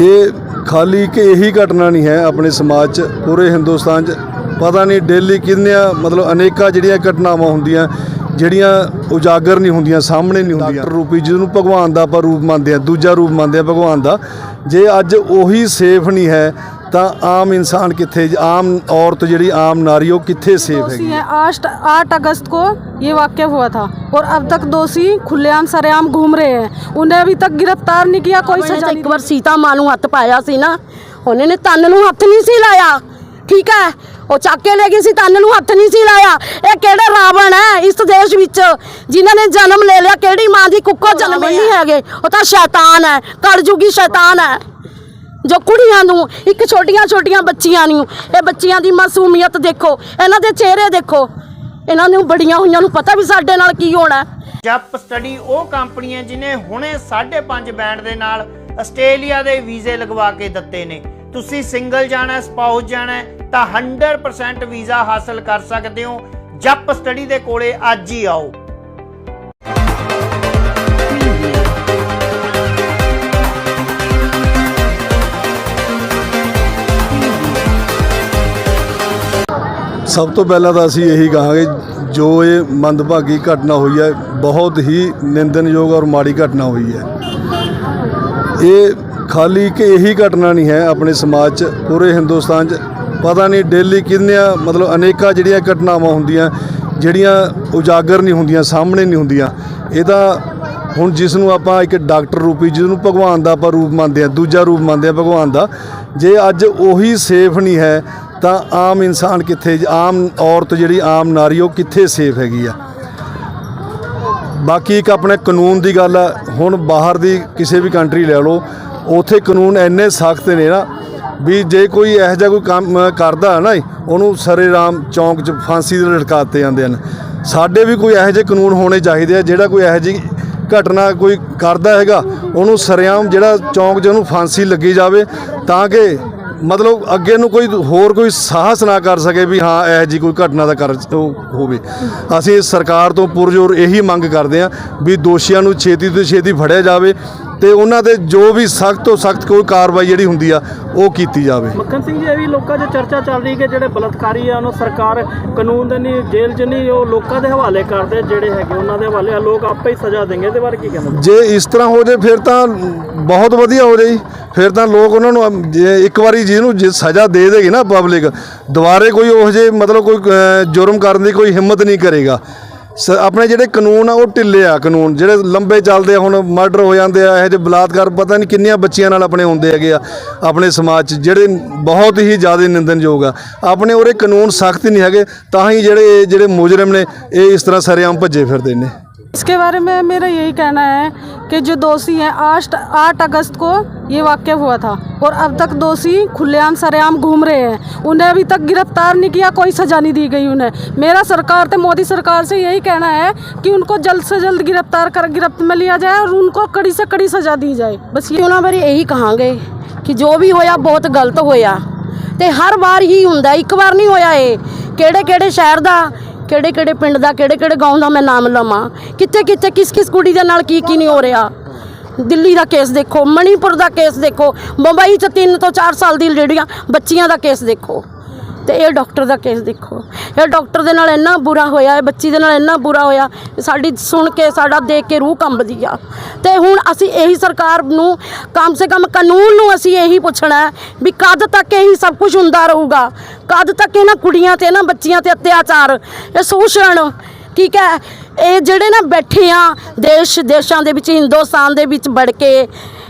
ਇਹ ਖਾਲੀ ਕਿ ਇਹੀ ਘਟਨਾ ਨਹੀਂ ਹੈ ਆਪਣੇ ਸਮਾਜ 'ਚ, ਪੂਰੇ ਹਿੰਦੁਸਤਾਨ 'ਚ। ਪਤਾ ਨਹੀਂ ਡੇਲੀ ਕਿੰਨੀਆਂ, ਮਤਲਬ ਅਨੇਕਾਂ ਜਿਹੜੀਆਂ ਘਟਨਾਵਾਂ ਹੁੰਦੀਆਂ, ਜਿਹੜੀਆਂ ਉਜਾਗਰ ਨਹੀਂ ਹੁੰਦੀਆਂ, ਸਾਹਮਣੇ ਨਹੀਂ ਹੁੰਦੀਆਂ। ਡਾਕਟਰ ਰੂਪੀ, ਜਿਹਨੂੰ ਭਗਵਾਨ ਦਾ ਆਪਾਂ ਰੂਪ ਮੰਨਦੇ ਆ ਦੂਜਾ ਰੂਪ ਮੰਨਦੇ ਆ ਭਗਵਾਨ ਦਾ। ਜੇ ਅੱਜ ਉਹੀ ਸੇਫ ਨਹੀਂ ਹੈ ਤਾਂ ਆਮ ਇਨਸਾਨ ਕਿੱਥੇ ਆਮ ਔਰਤ ਜਿਹੜੀ ਆਮ ਨਾਰੀ ਉਹ ਕਿੱਥੇ ਸੇਫ दोषी ਹੈਗੀ हैं आठ आठ अगस्त को ये वाक्य हुआ था और अब तक दोषी खुलेआम सरेआम घूम रहे हैं उन्हें अभी तक गिरफ्तार नहीं किया कोई ਉਹਨੇ सजा ਤਾਂ नहीं ਇੱਕ ਵਾਰ ਸੀਤਾ ਮਾਂ ਨੂੰ ਹੱਥ ਪਾਇਆ ਸੀ ਨਾ ਉਹਨੇ ਨੇ ਤਨ ਨੂੰ ਹੱਥ ਨਹੀਂ ਸੀ ਲਾਇਆ ਠੀਕ ਹੈ ਉਹ ਚੱਕ ਕੇ ਲੈ ਗਈ ਸੀ ਤਨ ਨੂੰ ਹੱਥ ਨਹੀਂ ਸੀ ਲਾਇਆ ਇਹ ਕਿਹੜੇ ਰਾਵਣ ਹੈ ਇਸ ਦੇਸ਼ ਵਿੱਚ ਜਿਨ੍ਹਾਂ ਨੇ ਜਨਮ ਲੈ ਲਿਆ ਕਿਹੜੀ ਮਾਂ ਦੀ ਕੁੱਕੋ ਜਨਮ ਨਹੀਂ ਹੈਗੇ ਉਹ ਤਾਂ ਸ਼ੈਤਾਨ ਹੈ ਕਲਯੁਗੀ ਸ਼ੈਤਾਨ ਹੈ ਜੋ ਕੁੜੀਆਂ ਨੂੰ ਇੱਕ ਛੋਟੀਆਂ ਛੋਟੀਆਂ ਬੱਚੀਆਂ ਨੂੰ ਇਹ ਬੱਚੀਆਂ ਦੀ ਮਾਸੂਮੀਅਤ ਦੇਖੋ ਇਹਨਾਂ ਦੇ ਚਿਹਰੇ ਦੇਖੋ। ਇਹਨਾਂ ਨੂੰ ਬੜੀਆਂ ਹੋਈਆਂ ਨੂੰ ਪਤਾ ਵੀ ਸਾਡੇ ਨਾਲ ਕੀ ਹੋਣਾ। ਹੈ। ਜਪ ਸਟੱਡੀ ਉਹ ਕੰਪਨੀ ਹੈ ਜਿਨੇ ਹੁਣੇ 5.5 ਬੈਂਡ ਦੇ ਨਾਲ ਆਸਟ੍ਰੇਲੀਆ ਦੇ ਵੀਜ਼ੇ ਲਗਵਾ ਕੇ ਦਿੱਤੇ ਨੇ। ਤੁਸੀਂ ਸਿੰਗਲ ਜਾਣਾ ਹੈ, ਸਪਾਊਸ ਜਾਣਾ ਤਾਂ 100% ਵੀਜ਼ਾ ਹਾਸਲ ਕਰ ਸਕਦੇ ਹੋ। ਜਪ ਸਟੱਡੀ ਦੇ ਕੋਲੇ ਅੱਜ ਹੀ ਆਓ। ਸਭ ਤੋਂ ਪਹਿਲਾਂ ਤਾਂ ਅਸੀਂ ਇਹੀ ਕਹਾਂਗੇ, ਜੋ ਇਹ ਮੰਦਭਾਗੀ ਘਟਨਾ ਹੋਈ ਹੈ, ਬਹੁਤ ਹੀ ਨਿੰਦਨਯੋਗ ਔਰ ਮਾੜੀ ਘਟਨਾ ਹੋਈ ਹੈ। ਇਹ ਖਾਲੀ ਕਿ ਇਹੀ ਘਟਨਾ ਨਹੀਂ ਹੈ, ਆਪਣੇ ਸਮਾਜ 'ਚ, ਪੂਰੇ ਹਿੰਦੁਸਤਾਨ 'ਚ। ਪਤਾ ਨਹੀਂ ਡੇਲੀ ਕਿੰਨੀਆਂ, ਮਤਲਬ ਅਨੇਕਾਂ ਜਿਹੜੀਆਂ ਘਟਨਾਵਾਂ ਹੁੰਦੀਆਂ, ਜਿਹੜੀਆਂ ਉਜਾਗਰ ਨਹੀਂ ਹੁੰਦੀਆਂ, ਸਾਹਮਣੇ ਨਹੀਂ ਹੁੰਦੀਆਂ। ਇਹ ਤਾਂ ਹੁਣ ਜਿਸ ਨੂੰ ਆਪਾਂ ਇੱਕ ਡਾਕਟਰ ਰੂਪੀ ਜਿਹਨੂੰ ਭਗਵਾਨ ਦਾ ਆਪਾਂ ਰੂਪ ਮੰਨਦੇ ਆ ਦੂਜਾ ਰੂਪ ਮੰਨਦੇ ਆ ਭਗਵਾਨ ਦਾ, ਜੇ ਅੱਜ ਉਹੀ ਸੇਫ ਨਹੀਂ ਹੈ ਤਾਂ ਆਮ ਇਨਸਾਨ ਕਿੱਥੇ ਆਮ ਔਰਤ ਜਿਹੜੀ ਆਮ ਨਾਰੀ, ਉਹ ਕਿੱਥੇ ਸੇਫ ਹੈਗੀ ਆ? ਬਾਕੀ ਇੱਕ ਆਪਣੇ ਕਾਨੂੰਨ ਦੀ ਗੱਲ ਆ, ਹੁਣ ਬਾਹਰ ਦੀ ਕਿਸੇ ਵੀ ਕੰਟਰੀ ਲੈ ਲਓ, ਉਥੇ ਕਾਨੂੰਨ ਇੰਨੇ ਸਖਤ ਨੇ ਨਾ ਵੀ ਜੇ ਕੋਈ ਇਹੋ ਜਿਹਾ ਕੋਈ ਕੰਮ ਕਰਦਾ ਹੈ ਨਾ ਉਹਨੂੰ ਸਰੇਰਾਮ ਚੌਂਕ 'ਚ ਫਾਂਸੀ ਦੇ ਲਟਕਾ ਜਾਂਦੇ ਹਨ। ਸਾਡੇ ਵੀ ਕੋਈ ਇਹੋ ਜਿਹੇ ਕਾਨੂੰਨ ਹੋਣੇ ਚਾਹੀਦੇ ਆ, ਜਿਹੜਾ ਕੋਈ ਇਹੋ ਜਿਹੀ ਘਟਨਾ ਕੋਈ ਕਰਦਾ ਹੈਗਾ, ਉਹਨੂੰ ਸਰੇਆਮ ਜਿਹੜਾ ਚੌਂਕ 'ਚ ਉਹਨੂੰ ਫਾਂਸੀ ਲੱਗੀ ਜਾਵੇ, ਤਾਂ ਕਿ ਮਤਲਬ ਅੱਗੇ ਨੂੰ ਕੋਈ ਹੋਰ ਕੋਈ ਸਾਹਸ ਨਾ ਕਰ ਸਕੇ ਵੀ ਹਾਂ ਇਹ ਜੀ ਕੋਈ ਘਟਨਾ ਦਾ ਕਰ ਹੋਵੇ। ਅਸੀਂ ਸਰਕਾਰ ਤੋਂ ਪੁਰਜੋਰ ਇਹੀ ਮੰਗ ਕਰਦੇ ਹਾਂ ਵੀ ਦੋਸ਼ੀਆਂ ਨੂੰ ਛੇਤੀ ਤੋਂ ਛੇਤੀ ਫੜਿਆ ਜਾਵੇ ਤੇ ਉਹਨਾਂ ਤੇ ਜੋ ਵੀ ਸਖਤ ਤੋਂ ਸਖਤ ਕੋਈ ਕਾਰਵਾਈ ਜਿਹੜੀ ਹੁੰਦੀ ਆ ਉਹ ਕੀਤੀ ਜਾਵੇ। ਮੱਖਣ ਸਿੰਘ ਜੀ ਇਹ ਵੀ ਲੋਕਾਂ 'ਚ ਚਰਚਾ ਚੱਲ ਰਹੀ ਕਿ ਜਿਹੜੇ ਬਲਤਕਾਰੀ ਆ ਉਹਨੂੰ ਸਰਕਾਰ ਕਾਨੂੰਨ ਦੇ ਨਹੀਂ ਜੇਲ੍ਹ 'ਚ ਨਹੀਂ ਉਹ ਲੋਕਾਂ ਦੇ ਹਵਾਲੇ ਕਰਦੇ ਜਿਹੜੇ ਹੈਗੇ ਉਹਨਾਂ ਦੇ ਹਵਾਲੇ ਆ ਲੋਕ ਆਪੇ ਹੀ ਸਜ਼ਾ ਦੇਣਗੇ ਇਹਦੇ ਬਾਰੇ ਕੀ ਕਹਿੰਦੇ ਜੇ ਇਸ ਤਰ੍ਹਾਂ ਹੋ ਜੇ ਫਿਰ ਤਾਂ ਬਹੁਤ ਵਧੀਆ ਹੋ ਜਾਈ ਫਿਰ ਤਾਂ ਲੋਕ ਉਹਨਾਂ ਨੂੰ ਜੇ ਇੱਕ ਵਾਰੀ ਜਿਹਨੂੰ ਜੇ ਸਜ਼ਾ ਦੇ ਦੇਗੀ ਨਾ ਪਬਲਿਕ, ਦੁਬਾਰੇ ਕੋਈ ਉਹ ਜੇ ਮਤਲਬ ਕੋਈ ਜੁਰਮ ਕਰਨ ਦੀ ਕੋਈ ਹਿੰਮਤ ਨਹੀਂ ਕਰੇਗਾ। ਸ- ਆਪਣੇ ਜਿਹੜੇ ਕਾਨੂੰਨ ਆ, ਉਹ ਢਿੱਲੇ ਆ ਕਾਨੂੰਨ। ਜਿਹੜੇ ਲੰਬੇ ਚੱਲਦੇ ਆ, ਹੁਣ ਮਰਡਰ ਹੋ ਜਾਂਦੇ ਆ, ਇਹੋ ਜਿਹੇ ਬਲਾਤਕਾਰ, ਪਤਾ ਨਹੀਂ ਕਿੰਨੀਆਂ ਬੱਚੀਆਂ ਨਾਲ ਆਪਣੇ ਹੁੰਦੇ ਹੈਗੇ ਆ, ਆਪਣੇ ਸਮਾਜ 'ਚ, ਜਿਹੜੇ ਬਹੁਤ ਹੀ ਜ਼ਿਆਦਾ ਨਿੰਦਨਯੋਗ ਆ। ਆਪਣੇ ਉਰੇ ਕਾਨੂੰਨ ਸਖਤ ਨਹੀਂ ਹੈਗੇ, ਤਾਂ ਹੀ ਜਿਹੜੇ ਜਿਹੜੇ ਮੁਜਰਮ ਨੇ, ਇਹ ਇਸ ਤਰ੍ਹਾਂ ਸਰੇਆਮ ਭੱਜੇ ਫਿਰਦੇ ਨੇ। इसके बारे में मेरा यही कहना है कि जो दोषी हैं आठ आठ अगस्त को ये वाक्य हुआ था और अब तक दोषी खुलेआम सरेआम घूम रहे हैं उन्हें अभी तक गिरफ्तार नहीं किया कोई सज़ा नहीं दी गई उन्हें मेरा सरकार तो मोदी सरकार से यही कहना है कि उनको जल्द से जल्द गिरफ्तार कर गिरफ्त में लिया जाए और उनको कड़ी से कड़ी सज़ा दी जाए बस ये ਉਹਨਾਂ ਬਾਰੇ ਇਹੀ ਕਹਾਂਗੇ ਕਿ ਜੋ ਵੀ ਹੋਇਆ ਬਹੁਤ ਗਲਤ ਹੋਇਆ ਤੇ ਹਰ ਵਾਰ ਹੀ ਹੁੰਦਾ ਇੱਕ ਵਾਰ ਨਹੀਂ ਹੋਇਆ ਇਹ ਕਿਹੜੇ ਕਿਹੜੇ ਸ਼ਹਿਰ ਦਾ ਕਿਹੜੇ ਕਿਹੜੇ ਪਿੰਡ ਦਾ ਕਿਹੜੇ ਕਿਹੜੇ ਗਾਉਂ ਦਾ ਮੈਂ ਨਾਮ ਲਵਾਂ? ਕਿੱਥੇ ਕਿੱਥੇ, ਕਿਸ ਕਿਸ ਕੁੜੀ ਦੇ ਨਾਲ ਕੀ ਕੀ ਨਹੀਂ ਹੋ ਰਿਹਾ? ਦਿੱਲੀ ਦਾ ਕੇਸ ਦੇਖੋ, ਮਣੀਪੁਰ ਦਾ ਕੇਸ ਦੇਖੋ ਮੁੰਬਈ 'ਚ 3 ਤੋਂ 4 ਸਾਲ ਦੀ ਲੜੀਆਂ, ਬੱਚੀਆਂ ਦਾ ਕੇਸ ਦੇਖੋ। ਤੇ ਇਹ ਡਾਕਟਰ ਦਾ ਕੇਸ ਦੇਖੋ। ਇਹ ਡਾਕਟਰ ਦੇ ਨਾਲ ਇੰਨਾ ਬੁਰਾ ਹੋਇਆ, ਇਹ ਬੱਚੀ ਦੇ ਨਾਲ ਇੰਨਾ ਬੁਰਾ ਹੋਇਆ, ਸਾਡੀ ਸੁਣ ਕੇ, ਸਾਡਾ ਦੇਖ ਕੇ ਰੂਹ ਕੰਬਦੀ ਆ। ਤੇ ਹੁਣ ਅਸੀਂ ਇਹੀ ਸਰਕਾਰ ਨੂੰ ਕਮ ਸੇ ਕਮ ਕਾਨੂੰਨ ਨੂੰ ਅਸੀਂ ਇਹੀ ਪੁੱਛਣਾ ਵੀ ਕਦ ਤੱਕ ਇਹੀ ਸਭ ਕੁਝ ਹੁੰਦਾ ਰਹੂਗਾ? ਕਦ ਤੱਕ ਇਹਨਾਂ ਕੁੜੀਆਂ ਤੇ, ਇਹਨਾਂ ਬੱਚੀਆਂ ਤੇ ਅਤਿਆਚਾਰ? ਇਹ ਸ਼ੋਸ਼ਣ ਠੀਕ ਹੈ ਇਹ ਜਿਹੜੇ ਨਾ ਬੈਠੇ ਆ ਦੇਸ਼, ਦੇਸ਼ਾਂ ਦੇ ਵਿੱਚ, ਹਿੰਦੁਸਤਾਨ ਦੇ ਵਿੱਚ ਵੜ ਕੇ,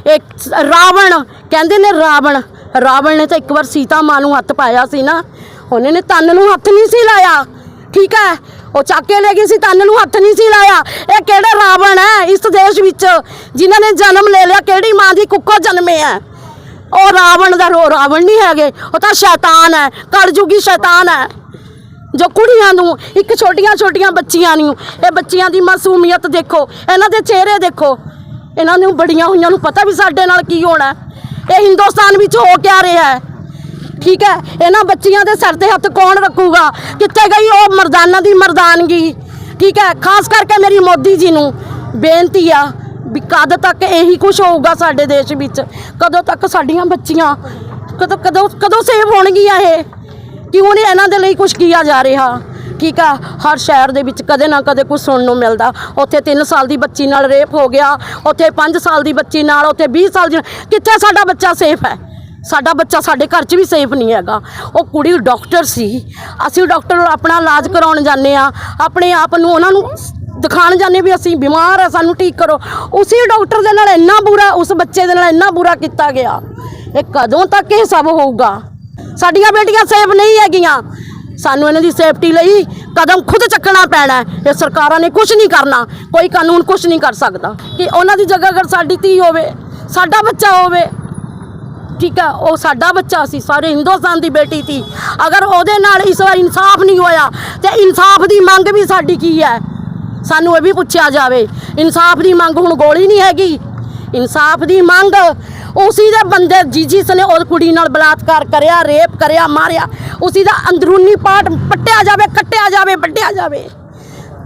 ਇੱਕ ਰਾਵਣ, ਕਹਿੰਦੇ ਨੇ ਰਾਵਣ ਰਾਵਣ ਨੇ ਤਾਂ ਇੱਕ ਵਾਰ ਸੀਤਾ ਮਾਂ ਨੂੰ ਹੱਥ ਪਾਇਆ ਸੀ ਨਾ, ਉਹਨੇ ਨੇ ਤਨ ਨੂੰ ਹੱਥ ਨਹੀਂ ਸੀ ਲਾਇਆ, ਠੀਕ ਹੈ? ਉਹ ਚੱਕ ਕੇ ਲੈ ਗਈ ਸੀ, ਤਨ ਨੂੰ ਹੱਥ ਨਹੀਂ ਸੀ ਲਾਇਆ। ਇਹ ਕਿਹੜਾ ਰਾਵਣ ਹੈ ਇਸ ਦੇਸ਼ ਵਿੱਚ, ਜਿਨ੍ਹਾਂ ਨੇ ਜਨਮ ਲੈ ਲਿਆ, ਕਿਹੜੀ ਮਾਂ ਦੀ ਕੁੱਕੋ ਜਨਮੇ ਹੈ? ਉਹ ਰਾਵਣ ਦਾ ਰੋ, ਰਾਵਣ ਨਹੀਂ ਹੈਗੇ, ਉਹ ਤਾਂ ਸ਼ੈਤਾਨ ਹੈ, ਕਲਯੁਗੀ ਸ਼ੈਤਾਨ ਹੈ। ਜੋ ਕੁੜੀਆਂ ਨੂੰ, ਇੱਕ ਛੋਟੀਆਂ ਛੋਟੀਆਂ ਬੱਚੀਆਂ ਨੂੰ, ਇਹ ਬੱਚੀਆਂ ਦੀ ਮਾਸੂਮੀਅਤ ਦੇਖੋ, ਇਹਨਾਂ ਦੇ ਚਿਹਰੇ ਦੇਖੋ। ਇਹਨਾਂ ਨੂੰ ਬੜੀਆਂ ਹੋਈਆਂ ਨੂੰ ਪਤਾ ਵੀ ਸਾਡੇ ਨਾਲ ਕੀ ਹੋਣਾ ਇਹ ਹਿੰਦੁਸਤਾਨ ਵਿੱਚ ਹੋ ਕਿਆ ਰਿਹਾ ਹੈ? ਠੀਕ ਹੈ? ਇਹਨਾਂ ਬੱਚੀਆਂ ਦੇ ਸਿਰ ਤੇ ਹੱਥ ਕੌਣ ਰੱਖੂਗਾ? ਕਿੱਥੇ ਗਈ ਉਹ ਮਰਦਾਨਾ ਦੀ ਮਰਦਾਨਗੀ? ਠੀਕ ਹੈ? ਖਾਸ ਕਰਕੇ ਮੇਰੀ ਮੋਦੀ ਜੀ ਨੂੰ ਬੇਨਤੀ ਆ ਵੀ ਕਦ ਤੱਕ ਇਹੀ ਕੁਝ ਹੋਊਗਾ ਸਾਡੇ ਦੇਸ਼ ਵਿੱਚ? ਕਦੋਂ ਤੱਕ ਸਾਡੀਆਂ ਬੱਚੀਆਂ, ਕਦੋਂ ਕਦੋਂ ਕਦੋਂ ਸੇਵ ਹੋਣਗੀਆਂ ਇਹ? ਕਿਉਂ ਨਹੀਂ ਇਹਨਾਂ ਦੇ ਲਈ ਕੁਝ ਕੀਤਾ ਜਾ ਰਿਹਾ? ਠੀਕ ਆ ਹਰ ਸ਼ਹਿਰ ਦੇ ਵਿੱਚ ਕਦੇ ਨਾ ਕਦੇ ਕੁਝ ਸੁਣਨ ਨੂੰ ਮਿਲਦਾ। ਉੱਥੇ 3 ਸਾਲ ਦੀ ਬੱਚੀ ਨਾਲ ਰੇਪ ਹੋ ਗਿਆ। ਉੱਥੇ 5 ਸਾਲ ਦੀ ਬੱਚੀ ਨਾਲ, ਉੱਥੇ 20 ਸਾਲ ਦੀ ਕਿੱਥੇ ਸਾਡਾ ਬੱਚਾ ਸੇਫ ਹੈ? ਸਾਡਾ ਬੱਚਾ ਸਾਡੇ ਘਰ 'ਚ ਵੀ ਸੇਫ ਨਹੀਂ ਹੈਗਾ। ਉਹ ਕੁੜੀ ਡਾਕਟਰ ਸੀ। ਅਸੀਂ ਡਾਕਟਰ ਆਪਣਾ ਇਲਾਜ ਕਰਾਉਣ ਜਾਂਦੇ ਆ ਆਪਣੇ ਆਪ ਨੂੰ ਉਹਨਾਂ ਨੂੰ ਦਿਖਾਣ ਜਾਂਦੇ ਵੀ ਅਸੀਂ ਬਿਮਾਰ ਆ ਸਾਨੂੰ ਠੀਕ ਕਰੋ। ਉਸੇ ਡਾਕਟਰ ਦੇ ਨਾਲ ਇੰਨਾ ਬੁਰਾ, ਉਸ ਬੱਚੇ ਦੇ ਨਾਲ ਇੰਨਾ ਬੁਰਾ ਕੀਤਾ ਗਿਆ। ਇਹ ਕਦੋਂ ਤੱਕ ਇਹ ਸਭ ਹੋਊਗਾ? ਸਾਡੀਆਂ ਬੇਟੀਆਂ ਸੇਫ ਨਹੀਂ ਹੈਗੀਆਂ। ਸਾਨੂੰ ਇਹਨਾਂ ਦੀ ਸੇਫਟੀ ਲਈ ਕਦਮ ਖੁਦ ਚੱਕਣਾ ਪੈਣਾ ਇਹ ਸਰਕਾਰਾਂ ਨੇ ਕੁਝ ਨਹੀਂ ਕਰਨਾ। ਕੋਈ ਕਾਨੂੰਨ ਕੁਝ ਨਹੀਂ ਕਰ ਸਕਦਾ। ਕਿ ਉਹਨਾਂ ਦੀ ਜਗ੍ਹਾ ਅਗਰ ਸਾਡੀ ਧੀ ਹੋਵੇ, ਸਾਡਾ ਬੱਚਾ ਹੋਵੇ, ਠੀਕ ਆ, ਉਹ ਸਾਡਾ ਬੱਚਾ ਸੀ, ਸਾਰੇ ਹਿੰਦੁਸਤਾਨ ਦੀ ਬੇਟੀ ਸੀ। ਅਗਰ ਉਹਦੇ ਨਾਲ ਇਸ ਵਾਰ ਇਨਸਾਫ ਨਹੀਂ ਹੋਇਆ, ਤੇ ਇਨਸਾਫ ਦੀ ਮੰਗ ਵੀ ਸਾਡੀ ਕੀ ਹੈ? ਸਾਨੂੰ ਇਹ ਵੀ ਪੁੱਛਿਆ ਜਾਵੇ। ਇਨਸਾਫ ਦੀ ਮੰਗ ਹੁਣ ਗੋਲੀ ਨਹੀਂ ਹੈਗੀ। ਇਨਸਾਫ ਦੀ ਮੰਗ ਉਸੀ ਦੇ ਬੰਦੇ ਜੀ ਜਿਸ ਨੇ ਉਹ ਕੁੜੀ ਨਾਲ ਬਲਾਤਕਾਰ ਕਰਿਆ, ਰੇਪ ਕਰਿਆ, ਮਾਰਿਆ। ਉਸੀ ਦਾ ਅੰਦਰੂਨੀ ਪਾਰਟ ਪੱਟਿਆ ਜਾਵੇ, ਕੱਟਿਆ ਜਾਵੇ, ਵੱਢਿਆ ਜਾਵੇ।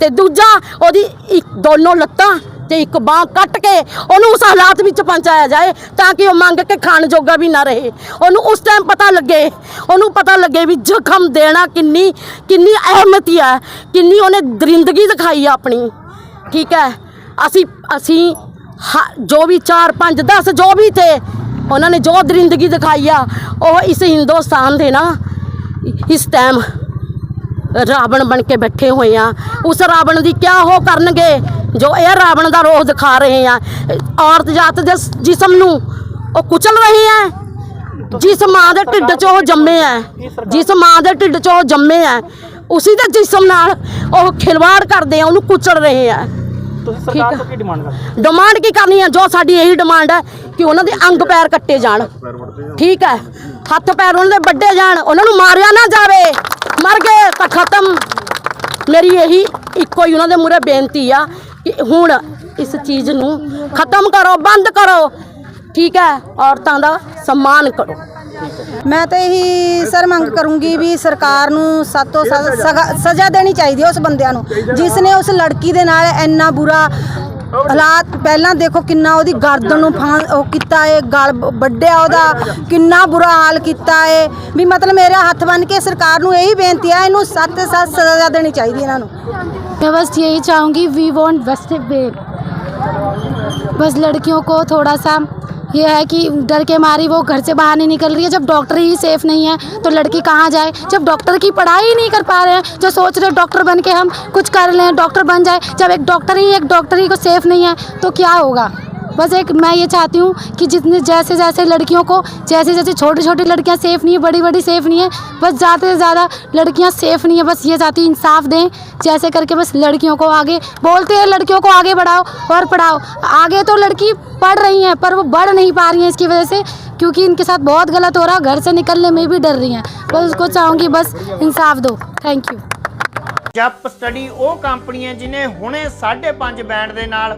ਤੇ ਦੂਜਾ, ਉਹਦੀ ਇੱਕ ਦੋਨੋਂ ਲੱਤਾਂ ਤੇ ਇੱਕ ਬਾਹ ਕੱਟ ਕੇ ਉਹਨੂੰ ਉਸ ਹਾਲਾਤ ਵਿੱਚ ਪਹੁੰਚਾਇਆ ਜਾਏ ਤਾਂ ਕਿ ਉਹ ਮੰਗ ਕੇ ਖਾਣ ਜੋਗਾ ਵੀ ਨਾ ਰਹੇ। ਉਹਨੂੰ ਉਸ ਟਾਈਮ ਪਤਾ ਲੱਗੇ, ਉਹਨੂੰ ਪਤਾ ਲੱਗੇ ਵੀ ਜ਼ਖਮ ਦੇਣਾ ਕਿੰਨੀ ਕਿੰਨੀ ਅਹਿਮਤੀ ਹੈ, ਕਿੰਨੀ ਉਹਨੇ ਦਰਿੰਦਗੀ ਦਿਖਾਈ ਆ ਆਪਣੀ। ਠੀਕ ਹੈ, ਅਸੀਂ ਅਸੀਂ ਜੋ ਵੀ 4 5 10 ਜੋ ਵੀ ਤੇ ਉਹਨਾਂ ਨੇ ਜੋ ਦਰਿੰਦਗੀ ਦਿਖਾਈ ਆ, ਉਹ ਇਸ ਹਿੰਦੁਸਤਾਨ ਦੇ ਨਾ ਇਸ ਟਾਈਮ ਰਾਵਣ ਬਣ ਕੇ ਬੈਠੇ ਹੋਏ ਆ। ਉਸ ਰਾਵਣ ਦੀ ਕਿਆ ਉਹ ਕਰਨਗੇ? ਜੋ ਇਹ ਰਾਵਣ ਦਾ ਰੋਹ ਦਿਖਾ ਰਹੇ ਆ। ਔਰਤ ਜਾਤ ਦੇ ਜਿਸਮ ਨੂੰ ਉਹ ਕੁਚਲ ਰਹੇ ਆ ਜਿਸ ਮਾਂ ਦੇ ਢਿੱਡ 'ਚ ਉਹ ਜੰਮੇ ਆ। ਜਿਸ ਮਾਂ ਦੇ ਢਿੱਡ 'ਚ ਉਹ ਜੰਮੇ ਆ। ਉਸੇ ਦੇ ਜਿਸਮ ਨਾਲ ਉਹ ਖਿਲਵਾੜ ਕਰਦੇ ਆ, ਉਹਨੂੰ ਕੁਚਲ ਰਹੇ ਆ। ਤੁਸੀਂ ਸਰਕਾਰ ਤੋਂ ਕੀ ਡਿਮਾਂਡ ਕਰਦੇ ਡਿਮਾਂਡ ਕੀ ਕਰਨੀ ਹੈ ਜੋ ਸਾਡੀ ਇਹੀ ਡਿਮਾਂਡ ਹੈ ਕਿ ਉਹਨਾਂ ਦੇ ਅੰਗ ਪੈਰ ਕੱਟੇ ਜਾਣ। ਠੀਕ ਹੈ ਹੱਥ ਪੈਰ ਉਹਨਾਂ ਦੇ ਵੱਡੇ ਜਾਣ। ਉਹਨਾਂ ਨੂੰ ਮਾਰਿਆ ਨਾ ਜਾਵੇ। ਮਰ ਗਏ ਤਾਂ ਖਤਮ। ਮੇਰੀ ਇਹੀ ਇੱਕੋ ਹੀ ਉਹਨਾਂ ਦੇ ਮੂਹਰੇ ਬੇਨਤੀ ਆ ਕਿ ਹੁਣ ਇਸ ਚੀਜ਼ ਨੂੰ ਖਤਮ ਕਰੋ ਬੰਦ ਕਰੋ। ਠੀਕ ਹੈ ਔਰਤਾਂ ਦਾ ਸਨਮਾਨ ਕਰੋ। ਮੈਂ ਤਾਂ ਇਹੀ ਸਰ ਮੰਗ ਕਰੂੰਗੀ ਵੀ ਸਰਕਾਰ ਨੂੰ ਸਖ਼ਤ ਤੋਂ ਸਖ਼ਤ ਸਗਾ- ਸਜ਼ਾ ਦੇਣੀ ਚਾਹੀਦੀ ਹੈ ਉਸ ਬੰਦਿਆਂ ਨੂੰ ਜਿਸ ਨੇ ਉਸ ਲੜਕੀ ਦੇ ਨਾਲ ਇੰਨਾ ਬੁਰਾ ਹਾਲਾਤ ਪਹਿਲਾਂ ਦੇਖੋ ਕਿੰਨਾ ਉਹਦੀ ਗਰਦਨ ਨੂੰ ਫਾਂ ਉਹ ਕੀਤਾ ਏ ਗਲ ਬ- ਵੱਢਿਆ ਉਹਦਾ ਕਿੰਨਾ ਬੁਰਾ ਹਾਲ ਕੀਤਾ ਏ ਵੀ ਮਤਲਬ ਮੇਰੇ ਹੱਥ ਬੰਨ ਕੇ ਸਰਕਾਰ ਨੂੰ ਇਹੀ ਬੇਨਤੀ ਹੈ ਇਹਨੂੰ ਸਖਤ ਸਖਤ ਸਜ਼ਾ ਦੇਣੀ ਚਾਹੀਦੀ ਹੈ ਇਹਨਾਂ ਨੂੰ मैं बस यही चाहूँगी वी वॉन्ट बेस्ट वे बस लड़कियों को थोड़ा सा ये है कि डर के मारी वो घर से बाहर नहीं निकल रही है। जब डॉक्टर ही सेफ़ नहीं है तो लड़की कहाँ जाए? जब डॉक्टर की पढ़ाई ही नहीं कर पा रहे हैं, जो सोच रहे डॉक्टर बन के हम कुछ कर लें डॉक्टर बन जाए, जब एक डॉक्टर ही एक डॉक्टर ही को सेफ़ नहीं है तो क्या होगा? बस एक मैं ये चाहती हूँ कि जितने जैसे जैसे लड़कियों को जैसे जैसे छोटी छोटी लड़कियाँ सेफ़ नहीं है बड़ी बड़ी सेफ़ नहीं है बस ज़्यादा से ज़्यादा लड़कियाँ सेफ़ नहीं है बस ये चाहती हूँ इंसाफ दें जैसे करके बस लड़कियों को आगे बोलते हैं लड़कियों को आगे बढ़ाओ और पढ़ाओ आगे तो लड़की पढ़ रही हैं पर वो बढ़ नहीं पा रही हैं इसकी वजह से क्योंकि इनके साथ बहुत गलत हो रहा है घर से निकलने में भी डर रही हैं बस उसको चाहूँगी बस इंसाफ दो थैंक यू ਜਪ ਸਟੱਡੀ ਉਹ ਕੰਪਨੀ ਹੈ ਜਿਨੇ ਹੁਣੇ 5.5 ਬੈਂਡ ਦੇ ਨਾਲ